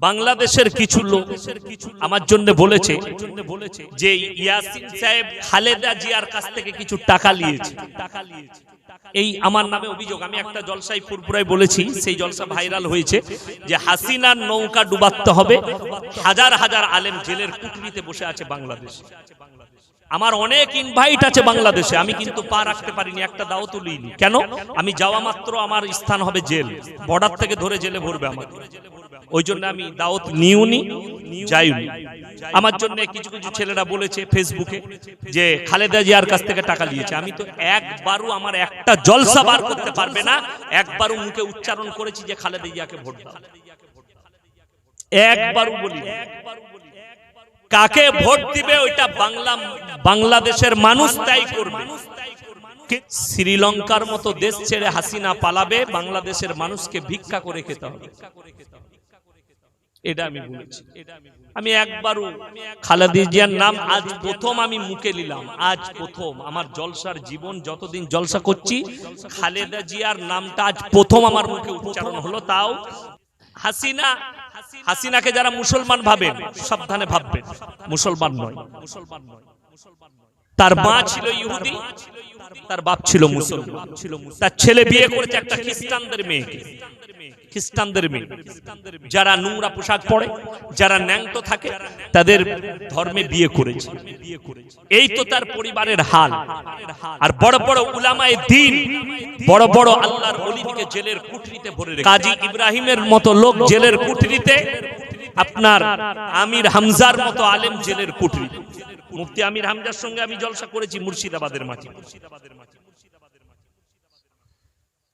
বাংলাদেশের কিছু লোক আমার জন্য বলেছে যে ইয়াসিন সাহেব খালেদা জিয়ার কাছ থেকে কিছু টাকা নিয়েছে। টাকা নিয়েছে এই আমার নামে অভিযোগ, আমি একটা জলসাই ফুরপুরায় বলেছি, সেই জলসা ভাইরাল হয়েছে যে হাসিনার নৌকা ডুবাতে হবে, হাজার হাজার আলেম জেলের কুটরিতে বসে আছে বাংলাদেশ। আমার অনেক ইনভাইট আছে বাংলাদেশে, আমি কিন্তু পা রাখতে পারিনি, একটা দাও তুলিনি। কেন? আমি যাওয়া মাত্র আমার স্থান হবে জেল, বর্ডার থেকে ধরে জেলে ভরবে আমার ওই জন্য আমি দাওয়াত নিউনি যাইনি আমার জন্য কিছু কিছু ছেলেরা বলেছে ফেসবুকে যে খালেদা জিয়ার কাছ থেকে টাকা নিয়েছে। আমি তো একবারও আমার একটা জলসা বার করতে পারবে না, একবারও মুখে উচ্চারণ করেছি যে খালেদা জিয়াকে ভোট দাও। একবারও বলি কাকে ভোট দিবে ওইটা বাংলা, বাংলাদেশের মানুষ তাই করবে। শ্রীলঙ্কার মতো দেশ ছেড়ে হাসিনা পালাবে, বাংলাদেশের মানুষকে ভিক্ষা করে খেতে হবে। এটা আমি বলেছি আমি একবারও খালেদা জিয়ার নাম আজ প্রথম আমি মুখে নিলাম। আজ প্রথম। আমার জলসার জীবন যতদিন জলসা করছি খালেদা জিয়ার নামটা আজ প্রথম আমার মুখে উচ্চারণ হলো। তাও হাসিনা হাসিনাকে যারা মুসলমান ভাবেন সাবধানে ভাববেন। মুসলমান নয়। মুসলমান নয় তার মা ছিল ইহুদি তার বাপ ছিল মুসলমান তার ছেলে বিয়ে করেছে একটা খ্রিস্টানদের মেয়েকে। খ্রিস্টানদের মেয়ে যারা নোংরা পোশাক পরে, যারা ন্যাংটো থাকে, তাদের ধর্মে বিয়ে করেছে। এই তো তার পরিবারের হাল। আর বড় বড় উলামায়ে দিন, বড় বড় আল্লাহর অলিদিকে জেলের কুঠরিতে ভরে কাজী ইব্রাহিমের মতো লোক জেলের কুঠরিতে, আপনার আমির হামজার মতো আলেম জেলের কুঠরিতে। মুফতি আমির হামজার সঙ্গে আমি জলসা করেছি মুর্শিদাবাদের মাটি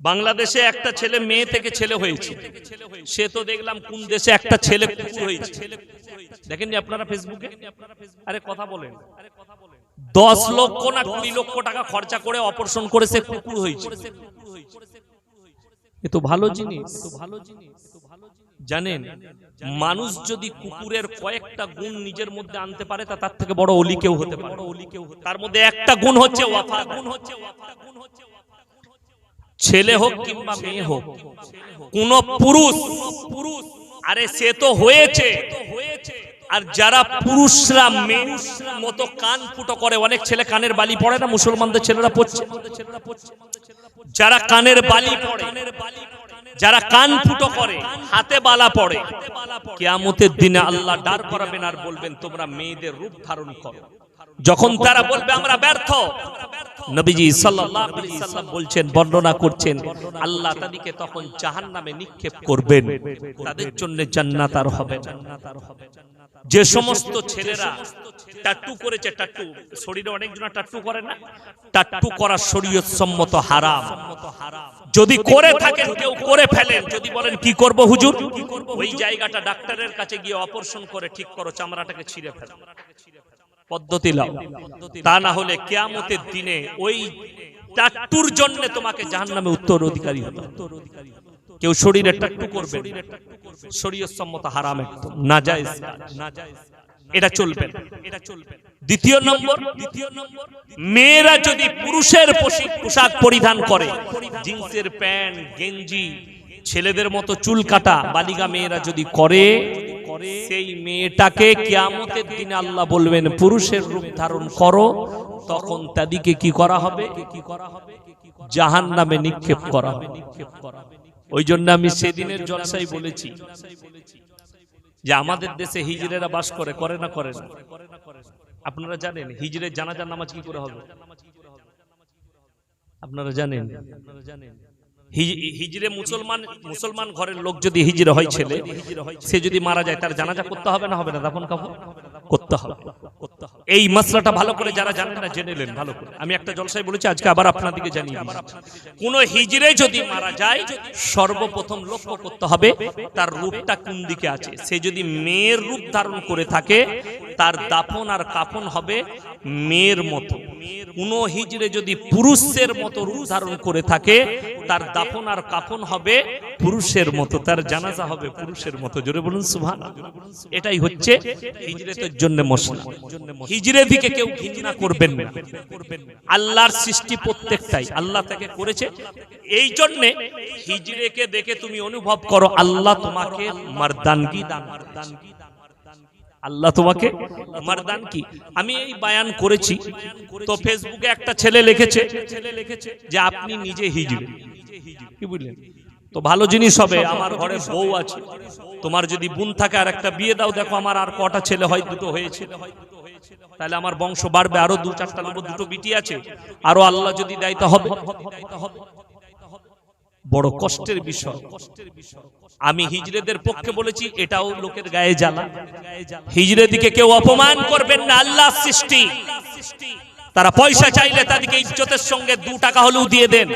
বাংলাদেশে একটা ছেলে মেয়ে থেকে ছেলে হয়েছে। সে তো দেখলাম কোন দেশে একটা ছেলে হয়েছে। দেখেননি আপনারা ফেসবুকে? আরে কথা বলেন। দশ লক্ষ না কুড়ি লক্ষ টাকা খরচা করে অপারেশন করে সে কুকুর হয়েছে। এ তো ভালো জিনিস। ভালো জিনিস জানেন, মানুষ যদি কুকুরের কয়েকটা গুণ নিজের মধ্যে আনতে পারে, তা তার থেকে বড় অলি কেউ হতে পারে। তার মধ্যে একটা গুণ হচ্ছে ওয়াফা গুণ হচ্ছে ছেলে হোক কিংবা মেয়ে হোক, কোন পুরুষ পুরুষ আরে সে তো হয়েছে। আর যারা পুরুষরা মেয়ে মতো কান ফুটো করে, অনেক ছেলে কানের বালি পড়ে না, মুসলমানদের ছেলেরা পড়ছে? যারা কানের বালি পড়ে, যারা কান ফুটো করে, হাতে বালা পড়ে, কিয়ামতের দিনে আল্লাহ ডার করাবেন আর বলবেন, তোমরা মেয়েদের রূপ ধারণ করো। যখন তারা বলবে আমরা ব্যর্থ। নবীজি সাল্লাম বলছেন বর্ণনা করছেন আল্লাহ তাদেরকে তখন জাহান্নামে নিক্ষেপ করবেন। তাদের জন্য জান্নাত আর হবে যে সমস্ত ছেলেরা টাট্টু করেছে টাট্টু শরীরে অনেকজন টাট্টু করে না? টাট্টু করা শরীয়ত সম্মত হারাম। যদি করে থাকেন কেউ করে ফেলেন যদি বলেন কি করব হুজুর? ওই জায়গাটা ডাক্তারের কাছে গিয়ে অপারেশন করে ঠিক করো চামড়াটাকে ছিঁড়ে ফেলো। পদ্ধতি লাও। তা না হলে কেয়ামতের দিনে ওই টাট্টুর জন্য তোমাকে জাহান্নামে উত্তর অধিকারী হবে। কেউ শরীরে টাট্টু করবে শরীয়ত সম্মত হারাম একদম। নাজায়েজ। নাজায়েজ এটা চলবে এটা চলবে দ্বিতীয় নম্বর দ্বিতীয় নম্বর মেয়েরা যদি পুরুষের পোশি- পোশাক পরিধান করে, জিন্সের প্যান্ট, গেঞ্জি, ছেলেদের মতো চুল কাটা বালিগা মেয়েরা যদি করে সেই মেয়েটাকে কিয়ামতের দিনে আল্লাহ বলবেন, পুরুষের রূপ ধারণ করো। তখন তাদিকে কি করা হবে? কি করা হবে জাহান নামে নিক্ষেপ করা হবে। নিক্ষেপ করা হবে ওই জন্য আমি সেদিনের জলসাই বলেছি যে আমাদের দেশে হিজড়েরা বাস করে করে না করে না? আপনারা জানেন হিজড়ের জানাজার নামাজ কি করে হবে? আপনারা জানেন? হিজ- হিজড়ে মুসলমান মুসলমান ঘরের লোক যদি হিজড়ে হয় ছেলে, সে যদি মারা যায়, তার জানাজা করতে হবে না হবে না, দাফন কাফন করতে হবে। এই মশলাটা ভালো করে যারা জানেন না, জেনে নেন, ভালো করে আমি একটা জলসায় বলেছি, আজকে আবার আপনাদেরকে জানিয়ে। কোন হিজড়ে যদি মারা যায়, সর্বপ্রথম লক্ষ্য করতে হবে, তার রূপটা কোন দিকে আছে সে যদি মেয়ের রূপ ধারণ করে থাকে তার দাফন আর কাফন হবে মেয়ের মতো। কোন হিজড়ে যদি পুরুষের মতো রূপ ধারণ করে থাকে, তার দাফন আর কাফন হবে পুরুষের মতো, তার জানাজা হবে পুরুষের মতো। জোরে বলুন সুভান এটাই হচ্ছে হিজড়েতের জন্য মশলা। হিজড়ে দিকে কেউ ঘৃণা করবেন না। আল্লাহর সৃষ্টি প্রত্যেকটাই, আল্লাহ তাকে করেছে। এই জন্যে হিজড়েকে দেখে তুমি অনুভব করো, আল্লাহ তোমাকে মারদানগি দান মারদানগি দান আল্লাহ তোমাকে মারদান কি? আমি এই বায়ান করেছি। তো ফেসবুকে একটা ছেলে লিখেছে যে আপনি নিজে হিজড়ে। কি বুঝলেন? তো ভালো জিনিস হবে আমার ঘরে বউ আছে। তোমার যদি বোন থাকে আর একটা বিয়ে দাও দেখো আমার আর কটা ছেলে হয় দুটো হয়েছে। তাহলে আমার বংশ বাড়বে আরও দু চারটা লোক দুটো বিটি আছে। আরও আল্লাহ যদি দেয় তো হবে। বড় কষ্টের বিষয়। আমি হিজড়েদের পক্ষে বলেছি, এটাও লোকের গায়ে জ্বালা। হিজড়ে দিকে কেউ অপমান করবেন না আল্লাহ সৃষ্টি। তারা পয়সা চাইলে তাদেরকে ইজ্জতের সঙ্গে দু টাকা হলেও দিয়ে দেন।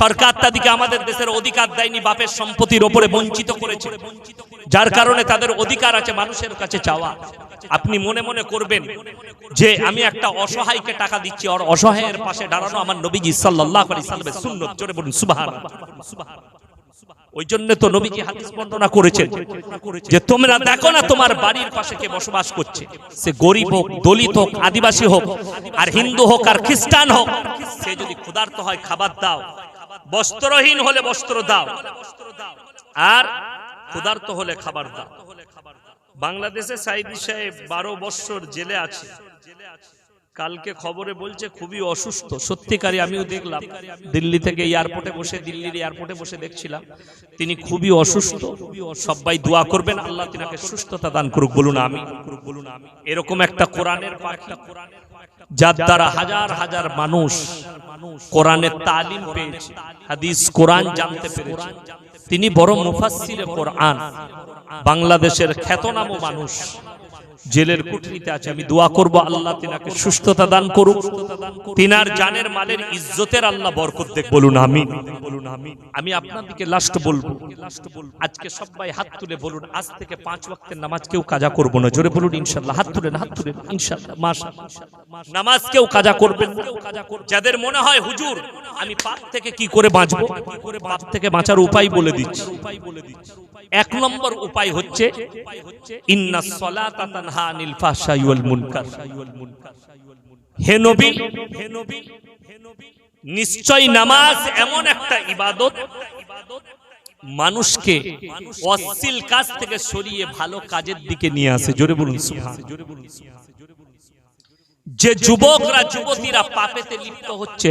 সরকার তাদেরকে আমাদের দেশের অধিকার দেয়নি, বাপের সম্পত্তির ওপরে বঞ্চিত করেছে। যার কারণে তাদের অধিকার আছে মানুষের কাছে চাওয়া। আপনি মনে মনে করবেন যে আমি একটা অসহায়কে টাকা দিচ্ছি, আর অসহায়ের পাশে দাঁড়ানো আমার নবীজি সাল্লাল্লাহু আলাইহি সাল্লামের সুন্নাত, জোরে বলুন, সুবহানাল্লাহ। ওই জন্য তো নবীজি হাদিস বর্ণনা করেছেন যে তোমরা দেখো না তোমার বাড়ির পাশে কে বসবাস করছে। সে গরিব হোক, দলিত হোক, আদিবাসী হোক, আর হিন্দু হোক, আর খ্রিস্টান হোক, সে যদি ক্ষুধার্ত হয়, খাবার দাও, বস্ত্রহীন হলে বস্ত্র দাও, আর ক্ষুধার্ত হলে খাবার দাও। বাংলাদেশে সাইদি সাহেব বারো বৎসর জেলে আছে। কালকে খবরে বলছে, খুবই অসুস্থ। সত্যিকারই আমিও দেখলাম। দিল্লি থেকে এয়ারপোর্টে বসে, দিল্লির এয়ারপোর্টে বসে দেখছিলাম। তিনি খুবই অসুস্থ। সবাই দোয়া করবেন, আল্লাহ তিনাকে সুস্থতা দান করুক বলুন আমি বলুন আমি এরকম একটা কোরআনের পাখি যার দ্বারা হাজার হাজার মানুষ কোরআনের তালিম পেয়েছে। হাদিস, কোরআন জানতে পেরেছে। তিনি বড় মুফাসির কোরআন বাংলাদেশের খ্যাতনাম মানুষ। জেলের কুঠরিতে আছে, আমি দোয়া করব আল্লাহ তিনাকে সুস্থতা দান করুক। তিনার জানের মালের ইজ্জতের আল্লাহ বরকত দেখ, বলুন আমি আমি আমি আপনাদেরকে লাস্ট বলব। আজকে সবাই হাত তুলে বলুন, আজ থেকে পাঁচ ওয়াক্তের নামাজ কেউ কাজা করব না। জোরে বলুন, ইনশাল্লাহ, হাত তুলেন হাত তুলেন, ইনশাল্লাহ, মাশাআল্লাহ। নামাজ কেউ কাজা করবেন। যাদের মনে হয়, হুজুর, আমি পাপ থেকে কি করে বাঁচবো? পাপ থেকে বাঁচার উপায় বলে দিচ্ছি। এক নম্বর উপায় হচ্ছে, ইন্না সলাতা তানহা নিশ্চয় নামাজ এমন একটা ইবাদত, মানুষকে অশ্লীল কাজ থেকে সরিয়ে ভালো কাজের দিকে নিয়ে আসে। জোরে বলুন, সুবহান। যে যুবকরা, যুবতীরা পাপেতে লিপ্ত হচ্ছে,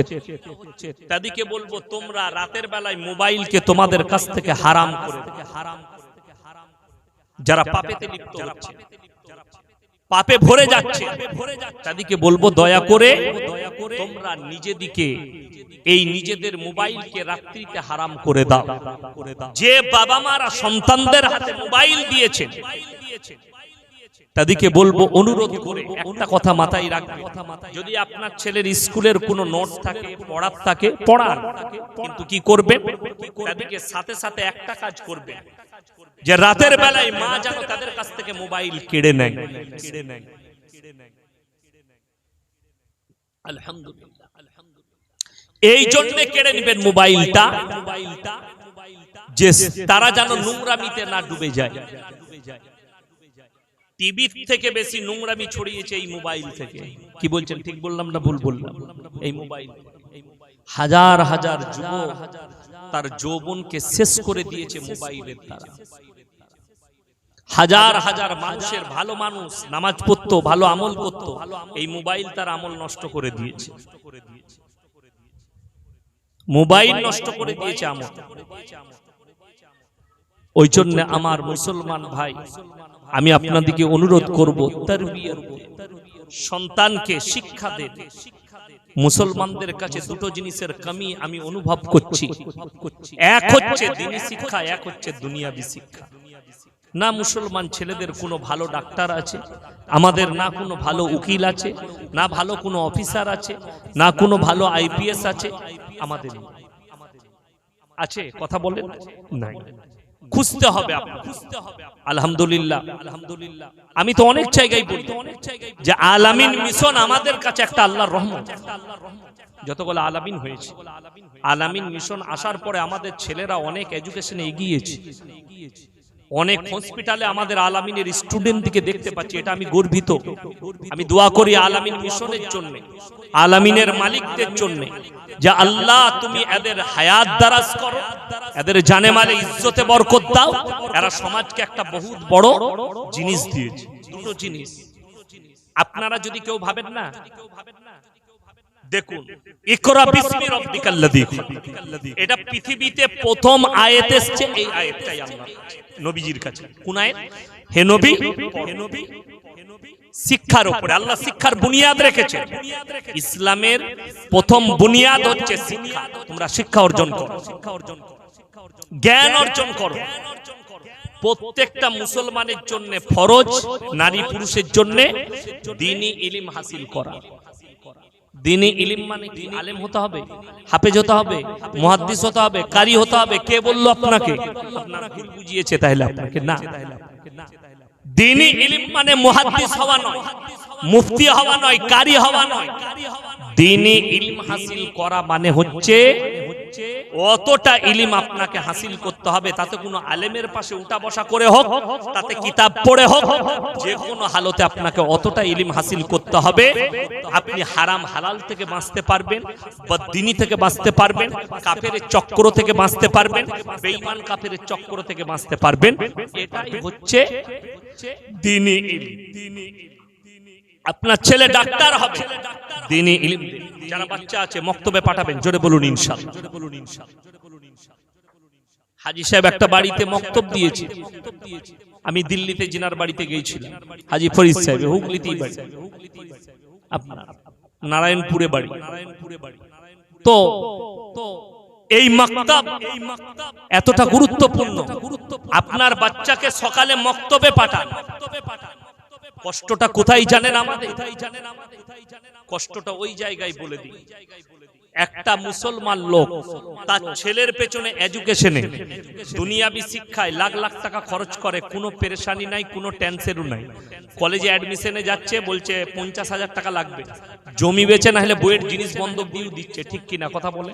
তাদেরকে বলব, তোমরা রাতের বেলায় মোবাইলকে তোমাদের কাছ থেকে হারাম করে। হারাম যারা পাপেতে লিপ্ত হচ্ছে। পাপে ভরে যাচ্ছে। তাদেরকে বলব, দয়া করে তোমরা নিজেদিকে এই নিজেদের মোবাইলকে রাত্রিতে হারাম করে দাও। যে বাবা মারা সন্তানদের হাতে মোবাইল দিয়েছেন তাদেরকে বলব, অনুরোধ করে একটা কথা মাথায় রাখবে। যদি আপনার ছেলের স্কুলের কোনো নোট থাকে, পড়ার থাকে, পড়ান। কিন্তু কি করবে? তাদেরকে সাথে সাথে একটা কাজ করবে। যে রাতের বেলায় মা যেন তাদের কাছ থেকে মোবাইল কেড়ে নেয়। এই জন্য কেড়ে নেবেন মোবাইলটা, যে তারা যেন নোংরামিতে না ডুবে যায়। টিভি থেকে বেশি নোংরামি ছড়িয়েছে এই মোবাইল থেকে। কি বলছেন? ঠিক বললাম না ভুল বললাম? এই মোবাইল। হাজার হাজার যুবক তার যৌবনকে শেষ করে দিয়েছে মোবাইলের দ্বারা। হাজার হাজার মানুষের ভালো মানুষ, নামাজ পড়তো, ভালো আমল করত, এই মোবাইল তার আমল নষ্ট করে দিয়েছে। মোবাইল নষ্ট করে দিয়েছে আমল। ওই জন্য আমার মুসলমান ভাই, আমি আপনাদেরকে অনুরোধ করব তারবিয়ার সন্তানকে শিক্ষা দেন মুসলমানদের কাছে দুটো জিনিসের কমি আমি অনুভব করছি। এক হচ্ছে দিনী শিক্ষা, এক হচ্ছে দুনিয়াবি শিক্ষা। না মুসলমান ছেলেদের কোনো ভালো ডাক্তার আছে, আমাদের না কোনো ভালো উকিল আছে, না ভালো কোনো অফিসার আছে, না কোনো ভালো আইপিএস আছে, আমাদের আছে কথা বলেন? নাই। খুঁজতে হবে আলহামদুলিল্লাহ আলহামদুলিল্লাহ। আমি তো অনেক জায়গায় বলি যে আলামিন মিশন আমাদের কাছে একটা আল্লাহর রহমত। যতগুলো আলামিন হয়েছে। আলামিন মিশন আসার পরে আমাদের ছেলেরা অনেক এডুকেশনে এগিয়েছে। অনেক হসপিটালে আমাদের আলামিনের স্টুডেন্ট দিকে দেখতে পাচ্ছি এটা আমি গর্বিত। আমি দোয়া করি আলামিন মিশনের জন্য আলামিনের মালিকদের জন্য যে আল্লাহ তুমি এদের হায়াত দারাজ করো এদের জানে মালে ইজ্জতে বরকত দাও এরা সমাজকে একটা বহুত বড় জিনিস দিয়েছে দুটো জিনিস। আপনারা যদি কেউ ভাবেন না দেখুন ইকরা বিসমি রাব্বিকাল্লাযী এটা পৃথিবীতে প্রথম আয়াত এসেছে এই আয়াতটাই আল্লাহ নবীজির কাছে। কোন আয়াত হে নবী হে নবী, শিক্ষার উপরে। আল্লাহ শিক্ষার বুনিয়াদ রেখেছে ইসলামের প্রথম বুনিয়াদ হচ্ছে শিক্ষা। তোমরা শিক্ষা অর্জন করো। শিক্ষা অর্জন করো জ্ঞান অর্জন করো। প্রত্যেকটা মুসলমানের জন্য ফরজ, নারী পুরুষের জন্য দিনই ইলিম হাসিল করা। দিনে ইলিম মানে কি? আলেম হতে হবে? হাফেজ হতে হবে? মহাদ্দিস হতে হবে? কারি হতে হবে? কে বলল আপনাকে? আপনার ভুল বুঝিয়েছে তাহলে আপনাকে। না। দিনে ইলিম মানে মুহাদ্দিস হওয়া নয়। মুফতি হওয়া নয়, কারি হওয়া নয়। দিনে ইলম হাসিল করা মানে হচ্ছে অতটা ইলিম আপনাকে হাসিল করতে হবে, তাতে কোনো আলেমের পাশে উঠা বসা করে হোক, তাতে কিতাব পড়ে হোক, যে কোনো হালতে আপনাকে অতটা ইলিম হাসিল করতে হবে। আপনি হারাম হালাল থেকে বাঁচতে পারবেন বদিনী থেকে বাঁচতে পারবেন, কাফের চক্র থেকে বাঁচতে পারবেন, বেঈমান কাফের চক্র থেকে বাঁচতে পারবেন। এটাই হচ্ছে দিনী ইলম। দিনী আপনার ছেলে ডাক্তার হবে। দিনই ইলম। যারা বাচ্চা আছে, মক্তবে পাঠাবেন, জোরে বলুন ইনশাআল্লাহ জোরে বলুন ইনশাআল্লাহ হাজি সাহেব একটা বাড়িতে মক্তব দিয়েছে। আমি দিল্লিতে জিনার বাড়িতে গিয়েছিলাম। হাজি ফরিদ সাহেব, হুগলিতেই বাড়ি। আপনার নারায়ণপুরে বাড়ি। তো তো এই মক্তব এতটা গুরুত্বপূর্ণ। আপনার বাচ্চাকে সকালে মক্তবে পাঠান মক্তবে পাঠান। কষ্টটা কোথায় জানেন আমাদের? কষ্টটা ওই জায়গায় বলে দিই একটা মুসলমান লোক তার ছেলের পেছনে এডুকেশনে দুনিয়াবি শিক্ষায় লাখ লাখ টাকা খরচ করে কোনো পেরেশানি নাই কোনো টেনশনও নাই। কলেজে অ্যাডমিশনে যাচ্ছে বলছে পঞ্চাশ হাজার টাকা লাগবে। জমি বেচে না হলে বইয়ের জিনিস বন্ধক দিয়েও দিচ্ছে ঠিক কিনা কথা বলে?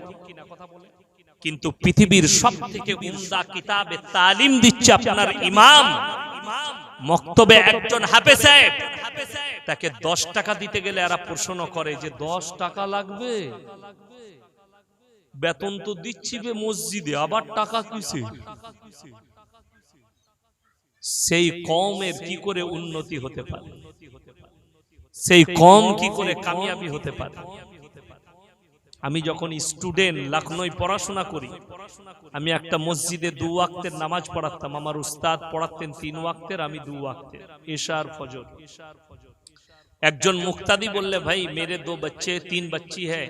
কিন্তু পৃথিবীর সব থেকে উমদা কিতাবে তালিম দিচ্ছে আপনার ইমাম। মক্তবে একজন হাফে সাহেব। তাকে দশ টাকা দিতে গেলে এরা প্রশ্ন করে যে দশ টাকা লাগবে? বেতন তো দিচ্ছি বে মসজিদে আবার টাকা কিসে? সেই কমের কি করে উন্নতি হতে পারে? সেই কম কি করে কামিয়াবি হতে পারে? আমি যখন স্টুডেন্ট লখনৌ পড়াশোনা করি আমি একটা মসজিদে দু ওয়াক্তের নামাজ পড়াতাম আমার উস্তাদ পড়াতেন তিন ওয়াক্তের আমি দু ওয়াক্তের এশার ফজর একজন मुक्तादी बोले भाई मेरे दो बच्चे तीन बच्ची है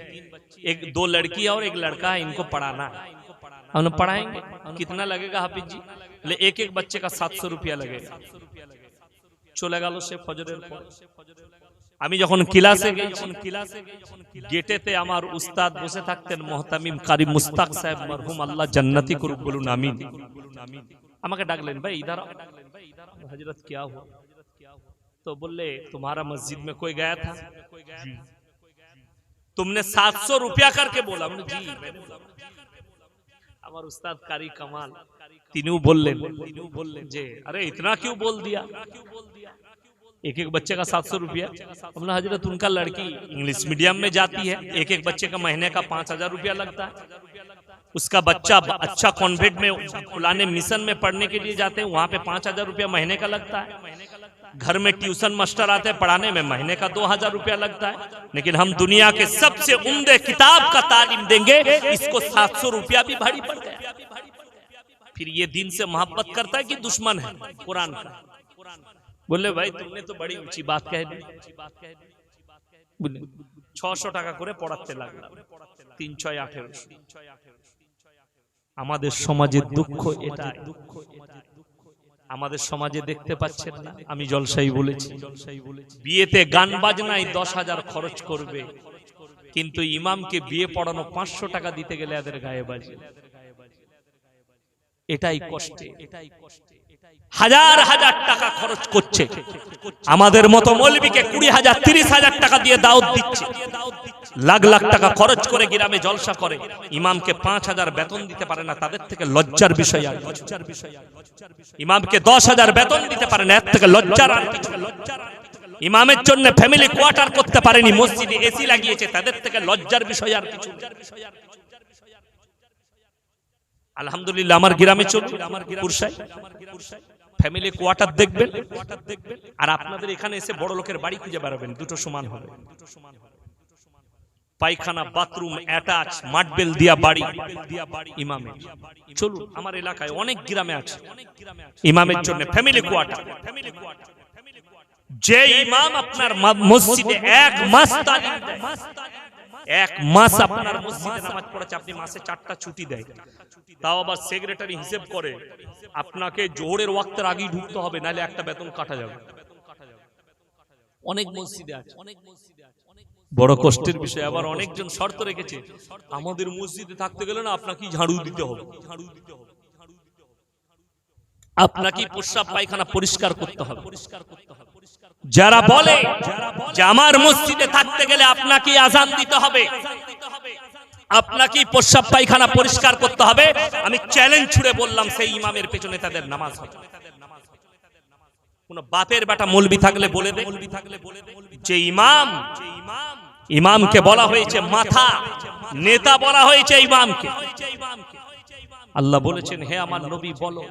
एक दो लड़की और एक लड़का है इनको पढ़ाना है हम पढ़ाएंगे कितना लगेगा हाफिज जी बोले एक एक बच्चे का सात सौ रुपया लगेगा চলে গেল সে ফজরের পর আমি যখন ক্লাসে গেছি যখন ক্লাসে গেটেতে আমার উস্তাদ বসে থাকতেন মোহতামিম কারি মুস্তাক সাহেব মরহুম আল্লাহ জান্নাতি করুক বলুন আমিন আমাকে ডাকলেন ভাই ইধার आओ। हजरत क्या हुआ तो बोले तुम्हारा मस्जिद में कोई गया था जी। तुमने सात सौ रुपया करके बोला हमने जी मैंने बोला। আমার উস্তাদ কারি কামাল তিনিও বললেন তিনিও বললেন যে अरे इतना क्यों बोल दिया एक एक बच्चे का सात सौ रुपया। हमने हज़रत उनका लड़की इंग्लिश मीडियम में जाती है एक एक बच्चे का महीने का पाँच हज़ार रुपया लगता है। उसका बच्चा अच्छा कॉन्वेंट में फुलाने मिशन में पढ़ने के लिए जाते हैं, वहाँ पे पाँच हज़ार रुपया महीने का लगता है। घर में ट्यूशन मास्टर आते हैं, पढ़ाने में महीने का दो हज़ार रुपया लगता है। लेकिन हम दुनिया के सबसे उम्दे किताब का तालीम देंगे, इसको सात सौ रुपया भी भारी पड़ गया। फिर ये दिन से मोहब्बत करता है कि दुश्मन है, कुरान का। বললে ভাই তুমি তো বাড়ি উঁচি বাদ কে বললেন ছশো টাকা করে পড়াতে লাগলাম তিন ছয় আঠেরো আমাদের সমাজে দুঃখ এটা। দুঃখ আমাদের সমাজে দেখতে পাচ্ছেন না, আমি জলসাই বলেছি। বিয়েতে গান বাজনায় দশ হাজার খরচ করবে। কিন্তু ইমামকে বিয়ে পড়ানো পাঁচশো টাকা দিতে গেলে এদের গায়ে বাজে। এটাই কষ্টে। হাজার হাজার টাকা খরচ করছে। আমাদের মতো মৌলবীকে কুড়ি হাজার তিরিশ হাজার টাকা দিয়ে দাওয়াত দিচ্ছে। লাখ লাখ টাকা খরচ করে গ্রামে জলসা করে। ইমামকে পাঁচ হাজার বেতন দিতে পারে না তাদের থেকে লজ্জার বিষয় আর লজ্জার বিষয় ইমামকে দশ হাজার বেতন দিতে পারে না এর থেকে লজ্জার আর কিছু। না। ইমামের জন্য ফ্যামিলি কোয়ার্টার করতে পারেনি মসজিদে এসি লাগিয়েছে তাদের থেকে লজ্জার বিষয় আর কিছু। না। আলহামদুলিল্লাহ আমার গ্রামে চলুন। আমার পুরসাই ফ্যামিলি কোয়ার্টার দেখবেন। আর আপনাদের এখানে এসে বড় লোকের বাড়ি খুঁজে বেড়াবেন দুটো সমান হবে। পায়খানা বাথরুম অ্যাটাচ মাটবেল দিয়া বাড়ি ইমামে চলুন আমার এলাকায় অনেক গ্রামে আছে। ইমামের জন্য ফ্যামিলি কোয়ার্টার যে ইমাম আপনার মসজিদে এক মাস তালিম দেয়, এক মাস আপনার মসজিদে নামাজ পড়াচ্ছে আপনি মাসে চারটা ছুটি দেয়। তাও আবার সেক্রেটারি হিসেব করে আপনাকে জোহরের ওয়াক্তের আগেই ঢুকতে হবে নাহলে একটা বেতন কাটা যাবে। অনেক মসজিদে আছে। বড় কষ্টের বিষয় আবার অনেকজন শর্ত রেখেছে আমাদের মসজিদে থাকতে গেলে না আপনাকে ঝাড়ু দিতে হবে ঝাড়ু দিতে হবে। আপনাকে প্রস্রাব পায়খানা পরিষ্কার করতে হবে। যারা বলে যে আমার মসজিদে থাকতে গেলে আপনাকে আজান দিতে হবে আপনাকে প্রস্রাব পায়খানা পরিষ্কার করতে হবে, আমি চ্যালেঞ্জ ছুড়ে বললাম সেই ইমামের পেছনে তাদের নামাজ হবে। কোন বাপের বেটা মলবি থাকলে বলে দে। যে ইমাম, ইমামকে বলা হয়েছে মাথা, নেতা বলা হয়েছে ইমামকে। আল্লাহ বলেছেন, হে আমার নবী বলো।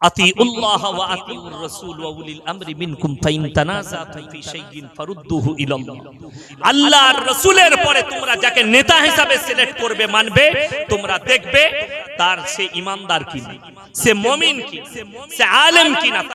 أطيعوا الله وأطيعوا الرسول وأولي الأمر منكم فإن تنازعتم في شيء فردوه إلى الله আল্লাহ আর রসুলের পরে তোমরা যাকে নেতা হিসাবে সিলেক্ট করবে মানবে তোমরা দেখবে তার সে ইমানদার কি সে মমিন কি সে আলেম কিনা